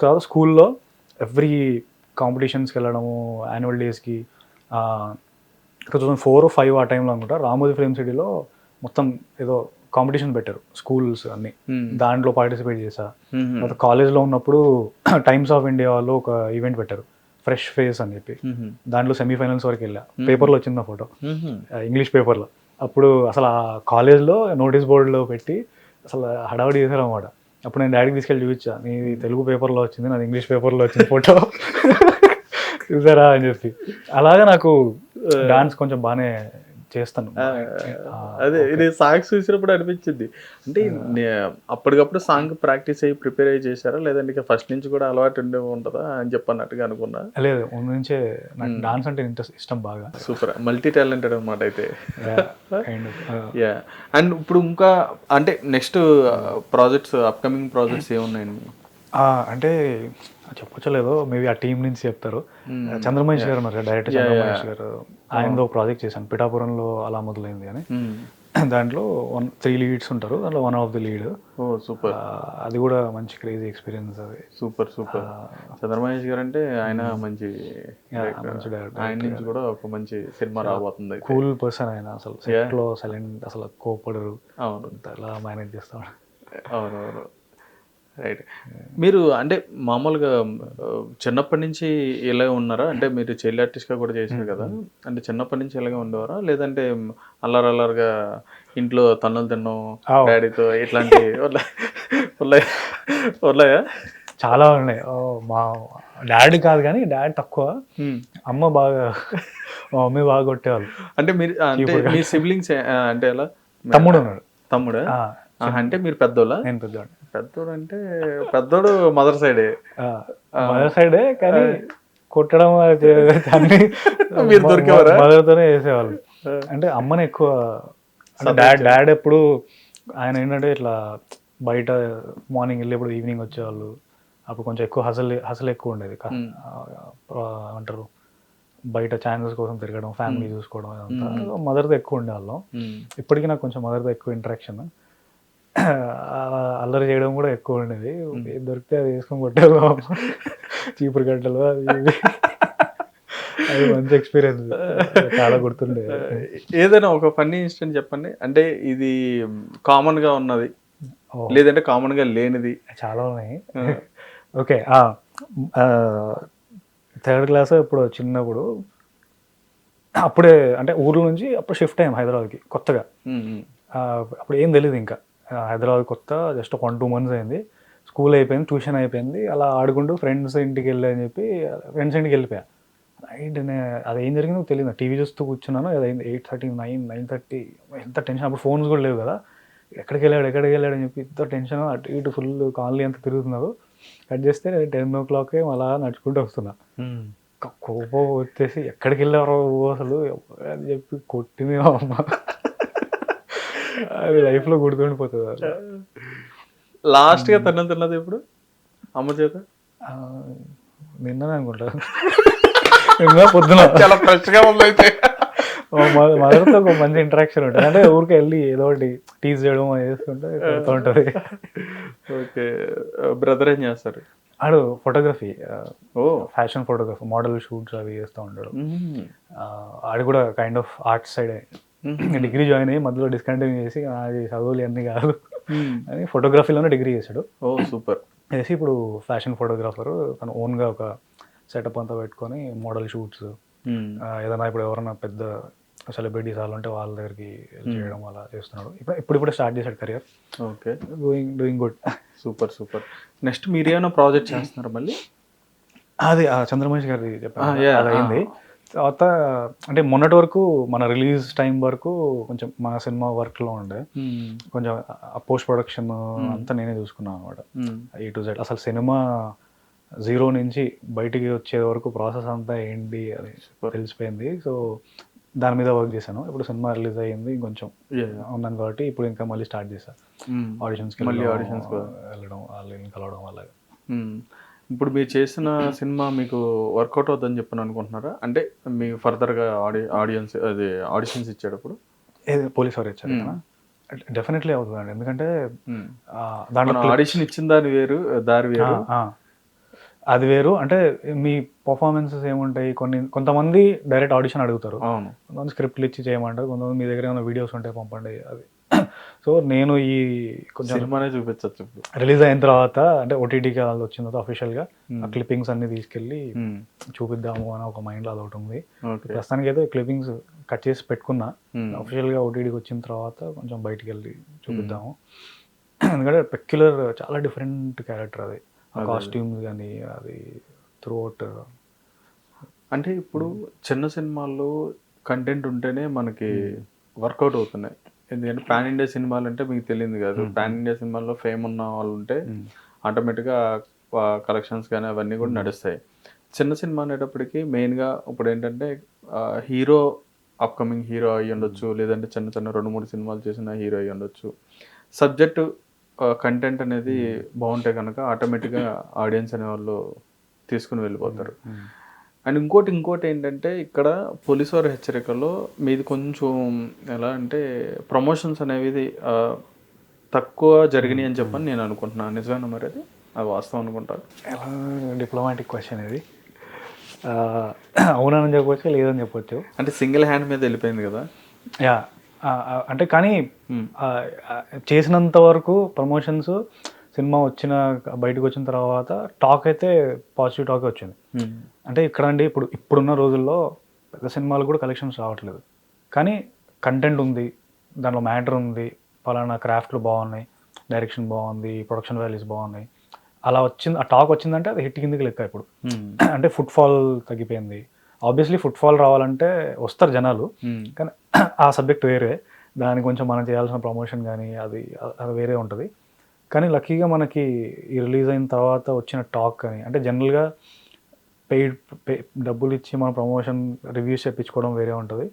తర్వాత స్కూల్లో ఎవ్రీ కాంపిటీషన్స్కి వెళ్ళడము యాన్యువల్ డేస్కి టూ థౌజండ్ ఫోర్ ఫైవ్ ఆ టైంలో అనుకుంటా రామోజీ ఫిల్మ్ సిటీలో మొత్తం ఏదో కాంపిటీషన్ పెట్టారు స్కూల్స్ అన్ని. మ్మ్. దాంట్లో పార్టిసిపేట్ చేసా. మ్మ్. తర్వాత కాలేజ్లో ఉన్నప్పుడు టైమ్స్ ఆఫ్ ఇండియా వాళ్ళు ఒక ఈవెంట్ పెట్టారు ఫ్రెష్ ఫేస్ అని చెప్పి. మ్మ్. దాంట్లో సెమీఫైనల్స్ వరకు వెళ్ళా. పేపర్లో వచ్చింది ఫోటో. మ్మ్. ఇంగ్లీష్ పేపర్లో. అప్పుడు అసలు ఆ కాలేజ్లో నోటీస్ బోర్డులో పెట్టి అసలు హడావడి చేశారు అనమాట అప్పుడు నేను డాడీకి తీసుకెళ్ళి చూపించా. నీ తెలుగు పేపర్లో వచ్చింది నాది ఇంగ్లీష్ పేపర్లో వచ్చింది ఫోటో చూసారా అని చెప్పి. అలాగా నాకు డాన్స్ కొంచెం బాగానే చేస్తాను. అదే ఇది సాంగ్స్ చూసినప్పుడు అనిపించింది. అంటే అప్పటికప్పుడు సాంగ్ ప్రాక్టీస్ అయ్యి ప్రిపేర్ అయ్యి చేశారా? లేదంటే ఇక ఫస్ట్ నుంచి కూడా అలవాటు ఉండే ఉంటుందా అని చెప్పి అన్నట్టుగా అనుకున్నా. లేదు ముందు నుంచే నాకు డాన్స్ అంటే ఇంట్రెస్ట్ ఇష్టం బాగా. సూపర్. మల్టీ టాలెంటెడ్ అనమాట అయితే. యా అండ్ ఇప్పుడు ఇంకా అంటే నెక్స్ట్ ప్రాజెక్ట్స్ అప్కమింగ్ ప్రాజెక్ట్స్ ఏమున్నాయండి అంటే చెప్పచ్చలేదు. మేబీ ఆ టీం నుంచి చెప్తారు. చంద్రమహేష్ గారు ఉన్నారు డైరెక్టర్ చంద్రమహేష్ గారు. ఆయనతో ప్రాజెక్ట్ చేశాను పిఠాపురంలో అలా మొదలైంది అని. దాంట్లో వన్ త్రీ లీడ్స్ ఉంటారు. దాంట్లో వన్ ఆఫ్ ది లీడ్ ఓ సూపర్ అది కూడా మంచి క్రేజీ ఎక్స్పీరియన్స్ అది. సూపర్ సూపర్ చంద్రమహేష్ గారు అంటే ఆయన మంచి మంచి director. ఆయన నుంచి కూడా ఒక మంచి సినిమా రాబోతుంది. కూల్ పర్సన్ ఆయన అసలు. సెట్లో సైలెంట్ అసలు కోపడరు. అవును. అలా మేనేజ్ చేస్తాడు. అవును అవును రైట్ మీరు అంటే మామూలుగా చిన్నప్పటి నుంచి ఇలా ఉన్నారా? అంటే మీరు చైల్డ్ ఆర్టిస్ట్గా కూడా చేశారు కదా? అంటే చిన్నప్పటి నుంచి ఇలాగే ఉండేవారా? లేదంటే అల్లరి అల్లరిగా ఇంట్లో తన్నులు తినడం. డాడీతో ఇట్లాంటి ఉన్నాయా చాలా ఉన్నాయి. మా డాడీ కాదు కానీ డాడీ తక్కువ. Hmm. అమ్మ బాగా మా మమ్మీ బాగా కొట్టేవాళ్ళు. అంటే మీరు అంటే మీ సిబ్లింగ్స్ అంటే ఎలా? తమ్ముడు ఉన్నాడు. తమ్ముడా? అంటే మీరు పెద్దోళ్ళ? నేను పెద్దవాడు పెద్దోడు అంటే పెద్దోడు మదర్ సైడే. మదర్ సైడే కానీ కొట్టడం అన్ని మీరు దొరికేవారా? మదర్తోనే చేసేవాళ్ళు. అంటే అమ్మని ఎక్కువ అంటే డాడ్ డాడ్ ఎప్పుడు ఆయన ఏంటంటే ఇట్లా బయట మార్నింగ్ వెళ్ళి ఇప్పుడు ఈవినింగ్ వచ్చేవాళ్ళు. అప్పుడు కొంచెం ఎక్కువ హసల్ హసల్ ఎక్కువ ఉండేది. అంటారు బయట ఛానల్స్ కోసం తిరగడం ఫ్యామిలీ చూసుకోవడం అదంతా మదర్తో ఎక్కువ ఉండేవాళ్ళం. ఇప్పటికీ నాకు కొంచెం మదర్తో ఎక్కువ ఇంటరాక్షన్ అల్లరి చేయడం కూడా ఎక్కువ ఉండేది. ఏది దొరికితే అది వేసుకొని కొట్టేవాళ్ళం. చీపురు గడ్డలు అది. అది మంచి ఎక్స్పీరియన్స్ చాలా గుర్తుండే. ఏదైనా ఒక ఫన్నీ ఇన్సిడెంట్ చెప్పండి. అంటే ఇది కామన్గా ఉన్నది. లేదంటే కామన్గా లేనిది. చాలా ఉన్నాయి. ఓకే థర్డ్ క్లాస్ ఇప్పుడు చిన్నప్పుడు అప్పుడే అంటే ఊర్లో నుంచి అప్పుడు షిఫ్ట్ అయ్యాం హైదరాబాద్కి కొత్తగా. అప్పుడు ఏం తెలియదు ఇంకా. హైదరాబాద్ కొత్త జస్ట్ వన్ టూ మంత్స్ అయింది. స్కూల్ అయిపోయింది ట్యూషన్ అయిపోయింది. అలా ఆడుకుంటూ ఫ్రెండ్స్ ఇంటికి వెళ్ళి అని చెప్పి ఫ్రెండ్స్ ఇంటికి వెళ్ళిపోయా. నైట్ అది ఏం జరిగిందో తెలియదు టీవీ చూస్తూ కూర్చున్నాను. అది eight thirty nine nine thirty ఎంత టెన్షన్ అప్పుడు ఫోన్స్ కూడా లేవు కదా. ఎక్కడికి వెళ్ళాడు ఎక్కడికి వెళ్ళాడు అని చెప్పి ఇంత టెన్షన్ అటు ఇటు ఫుల్ కాలనీ అంత తిరుగుతున్నారు. కట్ చేస్తే టెన్ ఓ క్లాక్ అలా నడుచుకుంటూ వస్తున్నా. కోపం వచ్చేసి ఎక్కడికి వెళ్ళారో అసలు? అని చెప్పి కొట్టింది అమ్మ. అది లైఫ్లో గుర్తుండిపోతుంది అది. లాస్ట్గా తన్నులు తిన్నది ఇప్పుడు అమ్మ చేత? ఆ, నిన్ననే అనుకుంటా. నిన్న పొద్దున. చాలా ఫ్రెష్గా ఉంది అయితే. మదర్తో ఒక మంచి ఇంటరాక్షన్ ఉంటుంది. అంటే ఊరికి వెళ్ళి ఏదో ఒకటి టీజ్ చేయడం అది చేస్తుంటే ఉంటుంది. ఓకే. బ్రదర్ ఏం చేస్తారు? ఆడు ఫోటోగ్రఫీ ఓ. ఫ్యాషన్ ఫోటోగ్రఫీ మోడల్ షూట్స్ అవి చేస్తూ ఉంటాడు ఆడు కూడా kind of art side degree join అయ్యి మధ్యలో డిస్కంటిన్యూ చేసి అది చదువులు అన్నీ కాదు. అని ఫోటోగ్రఫీలోనే డిగ్రీ చేశాడు. ఓ సూపర్. చేసి ఇప్పుడు ఫ్యాషన్ ఫోటోగ్రాఫర్ తను ఓన్గా ఒక సెటప్ అంతా పెట్టుకొని మోడల్ షూట్స్. ఏదైనా ఇప్పుడు ఎవరైనా పెద్ద సెలబ్రిటీస్ వాళ్ళు ఉంటే వాళ్ళ దగ్గరికి చేయడం అలా చేస్తున్నాడు. ఇప్పుడు ఇప్పుడు ఇప్పుడు స్టార్ట్ చేశాడు career okay. Doing doing good super super. Next మీరు ఏమైనా ప్రాజెక్ట్ చేస్తున్నారా మళ్ళీ? అది ఆ చంద్రమహేష్ గారి చెప్పాను అది అయింది. తర్వాత అంటే మొన్నటి వరకు మన రిలీజ్ టైం వరకు కొంచెం మన సినిమా వర్క్లో ఉండే. కొంచెం పోస్ట్ ప్రొడక్షన్ అంతా నేనే చూసుకున్నాను అనమాట ఏ టు జెడ్ అసలు సినిమా జీరో నుంచి బయటికి వచ్చే వరకు ప్రాసెస్ అంతా ఏంటి అది తెలిసిపోయింది. సో దాని మీద వర్క్ చేశాను. ఇప్పుడు సినిమా రిలీజ్ అయ్యింది కొంచెం ఉన్నాను కాబట్టి ఇప్పుడు ఇంకా మళ్ళీ స్టార్ట్ చేశాను ఆడిషన్స్కి మళ్ళీ కి వెళ్ళడం. వాళ్ళని కలవడం అలాగే ఇప్పుడు మీరు చేసిన సినిమా మీకు వర్కౌట్ అవుతుందని చెప్పని అనుకుంటున్నారా? అంటే మీ ఫర్దర్గా ఆడి ఆడియన్స్ అది ఆడిషన్స్ ఇచ్చేటప్పుడు? ఏది పోలీస్ వారు ఇచ్చారు కదా? డెఫినెట్లీ అవుతుందండి. ఎందుకంటే. ఆ, దాంట్లో మనం ఆడిషన్ ఇచ్చిన దాని వేరు దారి వేరు. ఆ, ఆ. అది వేరు. అంటే మీ పర్ఫార్మెన్సెస్ ఏముంటాయి? కొన్ని కొంతమంది డైరెక్ట్ ఆడిషన్ అడుగుతారు. అవును. కొంతమంది స్క్రిప్ట్లు ఇచ్చి చేయమంటారు. కొంతమంది మీ దగ్గర ఏమైనా వీడియోస్ ఉంటే పంపండి అది. సో నేను ఈ కొంచెం సినిమానే చూపించచ్చు రిలీజ్ అయిన తర్వాత అంటే ఓటీటీకి అది వచ్చిన తర్వాత అఫీషియల్గా ఆ క్లిప్పింగ్స్ అన్ని తీసుకెళ్ళి మ్మ్. చూపిద్దాము అని ఒక మైండ్లో అదొకటి ఉంది. ఓకే ప్రస్తుతానికి అయితే క్లిప్పింగ్స్ కట్ చేసి పెట్టుకున్నా. అఫీషియల్గా ఓటీటీకి వచ్చిన తర్వాత కొంచెం బయటికి వెళ్ళి చూపిద్దాము. ఎందుకంటే పెక్యులర్ చాలా డిఫరెంట్ క్యారెక్టర్ అది. ఆ కాస్ట్యూమ్స్ కానీ అది త్రూ అవుట్ అంటే ఇప్పుడు చిన్న సినిమాల్లో కంటెంట్ ఉంటేనే మనకి వర్కౌట్ అవుతున్నాయి. ఎందుకంటే పాన్ ఇండియా సినిమాలు అంటే మీకు తెలియదు కాదు. పాన్ ఇండియా సినిమాల్లో ఫేమ్ ఉన్న వాళ్ళు ఉంటే ఆటోమేటిక్గా కలెక్షన్స్ కానీ అవన్నీ కూడా నడుస్తాయి. చిన్న సినిమా అనేటప్పటికి మెయిన్గా ఇప్పుడు ఏంటంటే హీరో అప్కమింగ్ హీరో అయ్యి ఉండొచ్చు లేదంటే చిన్న చిన్న రెండు మూడు సినిమాలు చేసిన హీరో అయ్యి ఉండొచ్చు. సబ్జెక్టు కంటెంట్ అనేది బాగుంటే కనుక ఆటోమేటిక్గా ఆడియన్స్ అనేవాళ్ళు తీసుకుని వెళ్ళిపోతారు. అండ్ ఇంకోటి ఇంకోటి ఏంటంటే ఇక్కడ పోలీసు వారి హెచ్చరికలో మీది కొంచెం ఎలా అంటే ప్రమోషన్స్ అనేవి తక్కువ జరిగినాయి అని చెప్పని నేను అనుకుంటున్నాను నిజమేనా మరి అది? అది వాస్తవం అనుకుంటారు ఎలా డిప్లొమాటిక్ క్వశ్చన్ ఇది? అవునని చెప్పొచ్చు లేదని చెప్పొచ్చు. అంటే సింగిల్ హ్యాండ్ మీద వెళ్ళిపోయింది కదా? యా. అంటే కానీ చేసినంత వరకు ప్రమోషన్స్ సినిమా వచ్చిన బయటకు వచ్చిన తర్వాత టాక్ అయితే పాజిటివ్ టాక్ వచ్చింది. అంటే ఇక్కడ అండి ఇప్పుడు ఇప్పుడున్న రోజుల్లో పెద్ద సినిమాలు కూడా కలెక్షన్స్ రావట్లేదు. కానీ కంటెంట్ ఉంది దాంట్లో మ్యాటర్ ఉంది పలానా క్రాఫ్ట్లు బాగున్నాయి డైరెక్షన్ బాగుంది ప్రొడక్షన్ వాల్యూస్ బాగున్నాయి. అలా వచ్చింది ఆ టాక్ వచ్చిందంటే అది హిట్ కిందకి లెక్క ఇప్పుడు. అంటే ఫుట్ ఫాల్ తగ్గిపోయింది. ఆబ్వియస్లీ ఫుట్ ఫాల్ రావాలంటే వస్తారు జనాలు కానీ ఆ సబ్జెక్ట్ వేరే. దానికి కొంచెం మనం చేయాల్సిన ప్రమోషన్ కానీ అది అది వేరే ఉంటుంది. కానీ లక్కీగా మనకి ఈ రిలీజ్ అయిన తర్వాత వచ్చిన టాక్ కానీ అంటే జనరల్గా పెయిడ్ పే డబ్బులు ఇచ్చి మన ప్రమోషన్ రివ్యూస్ చెప్పించుకోవడం వేరే ఉంటుంది.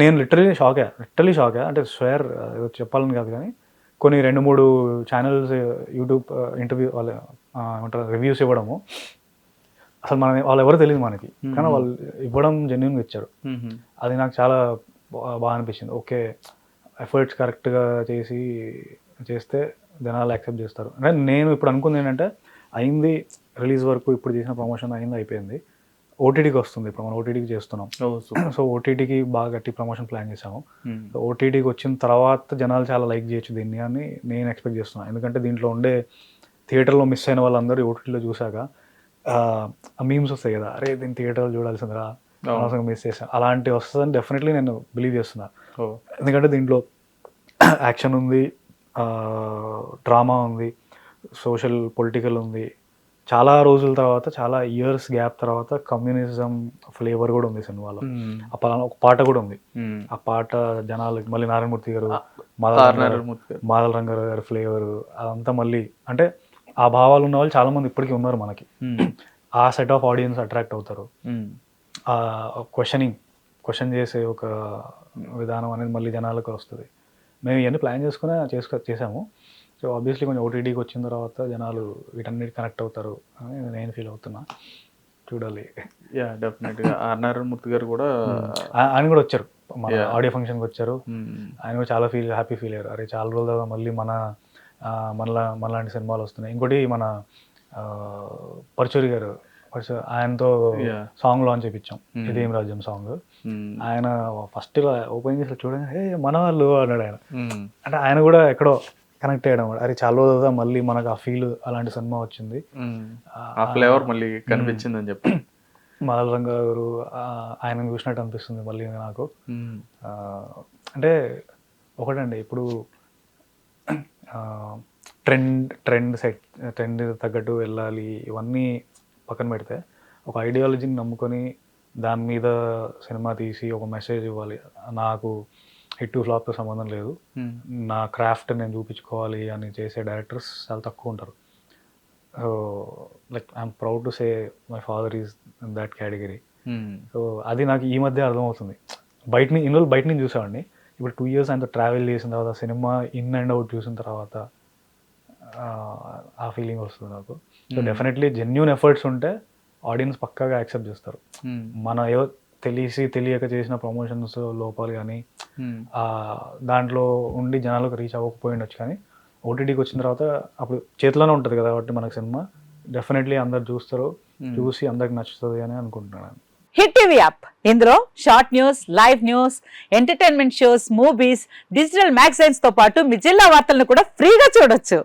నేను లిటరలీ షాకే లిటరలీ షాకే అంటే స్వేర్ చెప్పాలని కాదు కానీ కొన్ని రెండు మూడు ఛానల్స్ యూట్యూబ్ ఇంటర్వ్యూ వాళ్ళ ఏమంటారు రివ్యూస్ ఇవ్వడము. అసలు మన వాళ్ళు ఎవరో తెలియదు మనకి. కానీ వాళ్ళు ఇవ్వడం జెన్యున్గా ఇచ్చారు. అది నాకు చాలా బాగా అనిపించింది. ఓకే ఎఫర్ట్స్ కరెక్ట్గా చేసి చేస్తే జనాలు యాక్సెప్ట్ చేస్తారు. అంటే నేను ఇప్పుడు అనుకుంది ఏంటంటే అయింది రిలీజ్ వరకు ఇప్పుడు చేసిన ప్రమోషన్ అయింది అయిపోయింది. ఓటీటీకి వస్తుంది ఇప్పుడు మనం ఓటీటీకి చేస్తున్నాం. సో ఓటీటీకి బాగా గట్టి ప్రమోషన్ ప్లాన్ చేసాము సో ఓటీటీకి వచ్చిన తర్వాత జనాలు చాలా లైక్ చేయొచ్చు దీన్ని అని నేను ఎక్స్పెక్ట్ చేస్తున్నాను. ఎందుకంటే దీంట్లో ఉండే థియేటర్లో మిస్ అయిన వాళ్ళందరూ ఓటీటీలో చూసాక మీమ్స్ వస్తాయి కదా అరే దీన్ని థియేటర్లో చూడాల్సిందిరా అనవసరంగా మిస్ చేసాను అలాంటివి వస్తుందని డెఫినెట్లీ నేను బిలీవ్ చేస్తున్నా. ఎందుకంటే దీంట్లో యాక్షన్ ఉంది డ్రామా ఉంది సోషల్ పొలిటికల్ ఉంది. చాలా రోజుల తర్వాత చాలా ఇయర్స్ గ్యాప్ తర్వాత కమ్యూనిజం ఫ్లేవర్ కూడా ఉంది సినిమాలో. ఆ పలానా ఒక పాట కూడా ఉంది. ఆ పాట జనాలు మళ్ళీ నారాయణమూర్తి గారు మాధవ నారాయణమూర్తి గారు. మాధవ రంగ గారి ఫ్లేవర్ అదంతా మళ్ళీ అంటే ఆ భావాలు ఉన్న వాళ్ళు చాలా మంది ఇప్పటికీ ఉన్నారు మనకి. ఆ సెట్ ఆఫ్ ఆడియన్స్ అట్రాక్ట్ అవుతారు. ఆ క్వశ్చనింగ్ క్వశ్చన్ చేసే ఒక విధానం అనేది మళ్ళీ జనాలకు వస్తుంది. మేము ఇవన్నీ ప్లాన్ చేసుకునే చేసుకో చేసాము. సో ఆబ్వియస్లీ కొంచెం ఓటీటీకి వచ్చిన తర్వాత జనాలు వీటన్నిటి కనెక్ట్ అవుతారు అని నేను ఫీల్ అవుతున్నా. చూడాలి. యా డెఫినెట్గా ఆర్ నారాయణమూర్తి గారు కూడా ఆయన కూడా వచ్చారు. మన ఆడియో ఫంక్షన్కి వచ్చారు. ఆయన కూడా చాలా ఫీల్ హ్యాపీ ఫీల్ అయ్యారు. అరే చాలా రోజుల తర్వాత మళ్ళీ మన మనలా మనలాంటి సినిమాలు వస్తున్నాయి. ఇంకోటి మన పరచూరి గారు. పరచు ఆయనతో. సాంగ్ లాంచ్ చేయించాం ఇదేం రాజ్యం సాంగ్. ఆయన ఫస్ట్ ఓపెన్ చేసి చూడండి హే మన వాళ్ళు అన్నాడు ఆయన. అంటే ఆయన కూడా ఎక్కడో కనెక్ట్ అయ్యడం అరే చాలా రోజుల తర్వాత మళ్ళీ మనకు ఆ ఫీల్ అలాంటి సినిమా వచ్చింది. ఆ ఫ్లేవర్ మళ్ళీ కనిపించిందని చెప్పి. మలల్ రంగ గారు ఆయన చూసినట్టు అనిపిస్తుంది మళ్ళీ నాకు అంటే ఒకటండి ఇప్పుడు ట్రెండ్ ట్రెండ్ సెట్ ట్రెండ్ తగ్గట్టు వెళ్ళాలి ఇవన్నీ పక్కన పెడితే ఒక ఐడియాలజీని నమ్ముకొని దాని మీద సినిమా తీసి ఒక మెసేజ్ ఇవ్వాలి. నాకు హిట్ టు ఫ్లాప్తో సంబంధం లేదు. మ్మ్. నా క్రాఫ్ట్ నేను చూపించుకోవాలి అని చేసే డైరెక్టర్స్ చాలా తక్కువ ఉంటారు. So like I'm proud to say my father is in that category. So అది నాకు ఈ మధ్య అర్థమవుతుంది. బయట ఇన్ని రోజులు బయట నుంచి చూసామండి ఇప్పుడు టూ ఇయర్స్ ఆయనతో ట్రావెల్ చేసిన తర్వాత సినిమా ఇన్ అండ్ అవుట్ చూసిన తర్వాత ఆ, ఫీలింగ్ వస్తుంది నాకు. సో డెఫినెట్లీ జెన్యున్ ఎఫర్ట్స్ ఉంటే ఆడియన్స్ పక్కాగా యాక్సెప్ట్ చేస్తారు. మ్మ్. మన ఏవో తెలిసి తెలియక చేసిన ప్రమోషన్స్ లోపాలు కానీ. ఆ, దాంట్లో ఉండి జనాలకు రీచ్ అవ్వకపోయి ఉండొచ్చు కానీ ఓటీటీకి వచ్చిన తర్వాత అప్పుడు చేతిలోనే ఉంటుంది కదా కాబట్టి మనకు సినిమా. డెఫినెట్లీ అందరు చూస్తారు చూసి అందరికి నచ్చుతుంది అని అనుకుంటున్నాను. హిట్ టీవీ యాప్ ఇందులో short news live news entertainment shows movies digital మ్యాగజైన్స్తో పాటు మీ జిల్లా వార్తలను కూడా ఫ్రీగా చూడొచ్చు.